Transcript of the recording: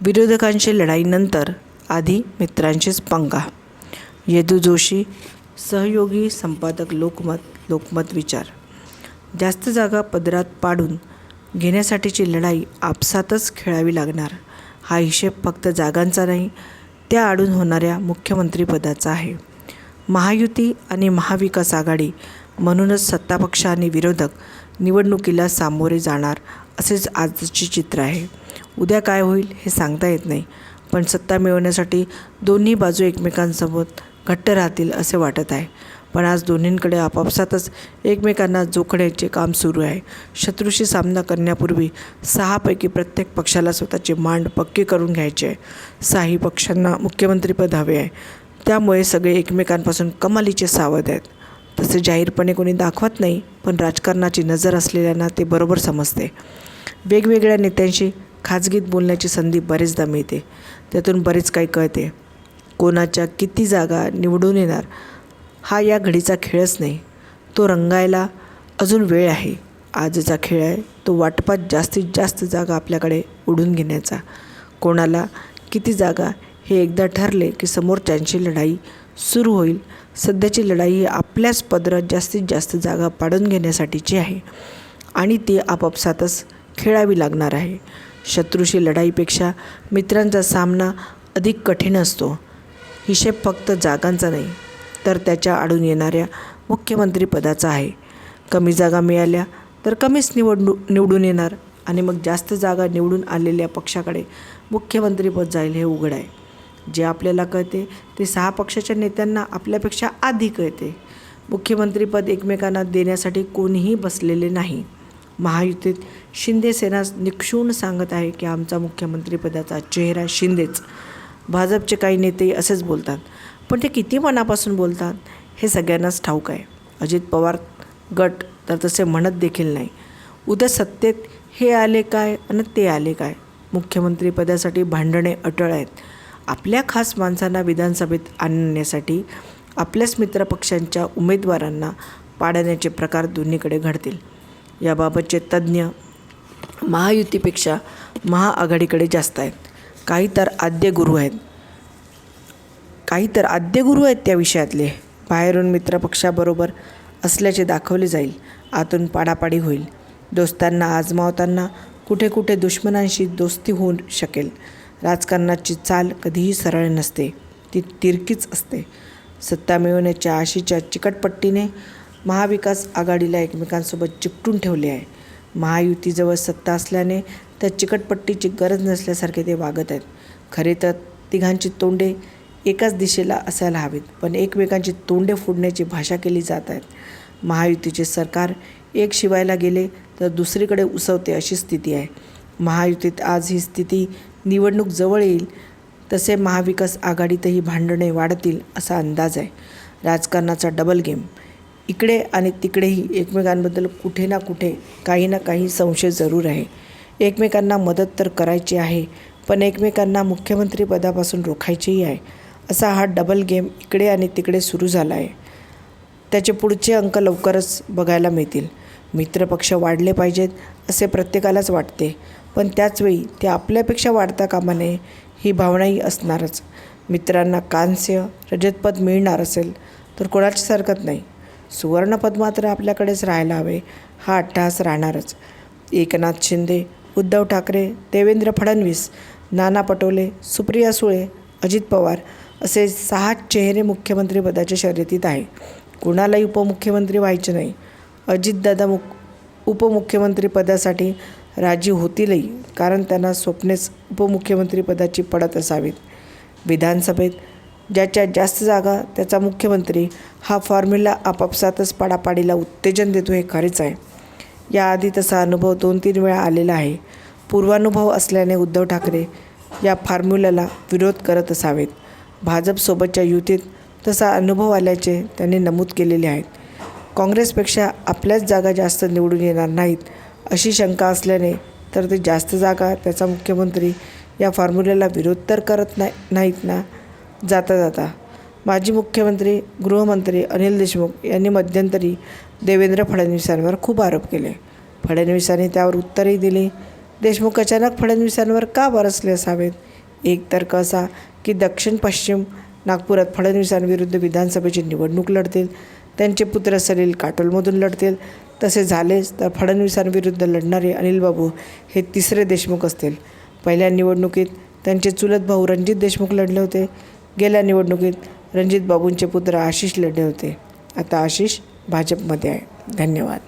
विरोधकांची लढाईनंतर आधी मित्रांचीच पंगा. यदू जोशी सहयोगी संपादक लोकमत लोकमत विचार. जास्त जागा पदरात पाडून घेण्यासाठीची लढाई आपसातच खेळावी लागणार हा हिशेब फक्त जागांचा नाही त्या आडून होणाऱ्या मुख्यमंत्रीपदाचा आहे. महायुती आणि महाविकास आघाडी म्हणूनच सत्तापक्ष आणि विरोधक निवडणुकीला सामोरे जाणार असेच आजचे चित्र आहे. उद्या काय होईल हे सांगता येत नाही. पण सत्ता मिळवण्यासाठी दोन्ही बाजू एकमेकांसोबत घट्ट राहतील असे वाटत आहे. पण आज दोन्हींकडे आपापसातच एकमेकांना जोखण्याचे काम सुरू आहे. शत्रूशी सामना करण्यापूर्वी सहापैकी प्रत्येक पक्षाला स्वतःचे मांड पक्के करून घ्यायचे आहे. साही पक्षांना मुख्यमंत्रीपद हवे आहे. त्यामुळे सगळे एकमेकांपासून कमालीचे सावध आहेत. तसे जाहीरपणे कोणी दाखवत नाही पण राजकारणाची नजर असलेल्यांना ते बरोबर समजते. वेगवेगळ्या नेत्यांशी खाजगीत बोलण्याची संधी बरेचदा मिळते. त्यातून बरेच काही कळते. कोणाच्या किती जागा निवडून येणार हा या घडीचा खेळच नाही. तो रंगायला अजून वेळ आहे. आजचा खेळ आहे तो वाटपात जास्तीत जास्त जागा आपल्याकडे उडून घेण्याचा. कोणाला किती जागा हे एकदा ठरले की समोरच्यांची लढाई सुरू होईल सध्याची लढाई ही आपल्याच पदरात जास्तीत जास्त जागा पाडून घेण्यासाठीची आहे. आणि ती आपापसातच खेळावी लागणार आहे. शत्रूशी लढाईपेक्षा मित्रांचा सामना अधिक कठीण असतो. हिशेब फक्त जागांचा नाही तर त्याच्या आडून येणाऱ्या मुख्यमंत्रीपदाचा आहे. कमी जागा मिळाल्या तर कमीच निवडणू निवडून येणार आणि मग जास्त जागा निवडून आलेल्या पक्षाकडे मुख्यमंत्रीपद जाईल हे उघड आहे. जे आपल्याला कळते ते सहा पक्षाच्या नेत्यांना आपल्यापेक्षा आधी कळते. मुख्यमंत्रीपद एकमेकांना देण्यासाठी कोणीही बसलेले नाही. महायुतीत शिंदे सेना निक्षून सांगत आहे की आमचा मुख्यमंत्रीपदाचा चेहरा शिंदेच. भाजपचे काही नेते असेच बोलतात पण ते किती मनापासून बोलतात हे सगळ्यांनाच ठाऊक आहे. अजित पवार गट तर तसे म्हणत देखील नाही. उद्या सत्तेत हे आले काय आणि ते आले काय? मुख्यमंत्रीपदासाठी भांडणे अटळ आहेत. आपल्या खास माणसांना विधानसभेत आणण्यासाठी आपल्याच मित्रपक्षांच्या उमेदवारांना पाडण्याचे प्रकार दोन्हीकडे घडतील. याबाबतचे तज्ज्ञ महायुतीपेक्षा महाआघाडीकडे जास्त आहेत. काही तर आद्य गुरु आहेत. काही तर आद्य गुरु आहेत त्या विषयातले. बाहेरून मित्रपक्षाबरोबर असल्याचे दाखवले जाईल. आतून पाडापाडी होईल. दोस्तांना आजमावताना कुठे कुठे दुश्मनांशी दोस्ती होऊ शकेल. राजकारणाची चाल कधीही सरळ नसते. ती तिरकीच असते. सत्ता मिळवण्याच्या आशीच्या चिकटपट्टीने महाविकास आघाडीला एकमेकांसोबत चिकटून ठेवले आहे. महायुतीजवळ सत्ता असल्याने त्या चिकटपट्टीची गरज नसल्यासारखे ते वागत आहेत. खरे तर तिघांची तोंडे एकाच दिशेला असायला हवीत पण एकमेकांची तोंडे फोडण्याची भाषा केली जात आहेत. महायुतीचे सरकार एक शिवायला गेले तर दुसरीकडे उसवते अशी स्थिती आहे. महायुतीत आज ही स्थिती निवडणूक जवळ येईल तसे महाविकास आघाडीतही भांडणे वाढतील असा अंदाज आहे. राजकारणाचा डबल गेम इकडे आणि तिकडेही एकमेकांबद्दल कुठे ना कुठे काही ना काही संशय जरूर आहे. एकमेकांना मदत तर करायची आहे पण एकमेकांना मुख्यमंत्रीपदापासून रोखायचीही आहे असा हा डबल गेम इकडे आणि तिकडे सुरू झाला आहे त्याचे पुढचे अंक लवकरच बघायला मिळतील. मित्रपक्ष वाढले पाहिजेत असे प्रत्येकालाच वाटते पण त्याचवेळी ते आपल्यापेक्षा वाढता कामा नये ही भावनाही असणारच. मित्रांना कांस्य रजतपद मिळणार असेल तर कोणाचीच हरकत नाही. सुवर्णपद मात्र आपल्याकडेच राहायला हवे हा अट्टहास राहणारच. एकनाथ शिंदे उद्धव ठाकरे देवेंद्र फडणवीस नाना पटोले सुप्रिया सुळे अजित पवार असे सहा चेहरे मुख्यमंत्रीपदाच्या शर्यतीत आहे. कुणालाही उपमुख्यमंत्री व्हायचे नाही. अजितदादा मुख उपमुख्यमंत्रीपदासाठी राजी होतीलही कारण त्यांना स्वप्नेच उपमुख्यमंत्रीपदाची पडत असावीत. विधानसभेत ज्याच्या जास्त जागा त्याचा मुख्यमंत्री हा फॉर्म्युला आपापसातच पाडापाडीला उत्तेजन देतो हे खरेच आहे. याआधी तसा अनुभव दोन तीन वेळा आलेला आहे. पूर्वानुभव असल्याने उद्धव ठाकरे या फॉर्म्युल्याला विरोध करत असावेत. भाजपसोबतच्या युतीत तसा अनुभव आल्याचे त्यांनी नमूद केलेले आहेत. काँग्रेसपेक्षा आपल्याच जागा जास्त निवडून येणार नाहीत अशी शंका असल्याने तर ते जास्त जागा त्याचा मुख्यमंत्री या फॉर्म्युल्याला विरोध तर करत नाही नाहीत ना? जाता जाता माजी मुख्यमंत्री गृहमंत्री अनिल देशमुख यांनी मध्यंतरी देवेंद्र फडणवीसांवर खूप आरोप केले. फडणवीसांनी त्यावर उत्तरही दिले. देशमुख अचानक फडणवीसांवर का बरसले असावेत? एक तर्क असा की दक्षिण पश्चिम नागपुरात फडणवीसांविरुद्ध विधानसभेची निवडणूक लढतील. त्यांचे पुत्र सलील काटोलमधून लढतील. तसे झालेच तर फडणवीसांविरुद्ध लढणारे अनिल बाबू हे तिसरे देशमुख असतील. पहिल्या निवडणुकीत त्यांचे चुलत भाऊ रणजित देशमुख लढले होते. गेल्या निवडणुकीत रणजित बाबूंचे पुत्र आशिष लढले होते. आता आशिष भाजपमध्ये आहे. धन्यवाद.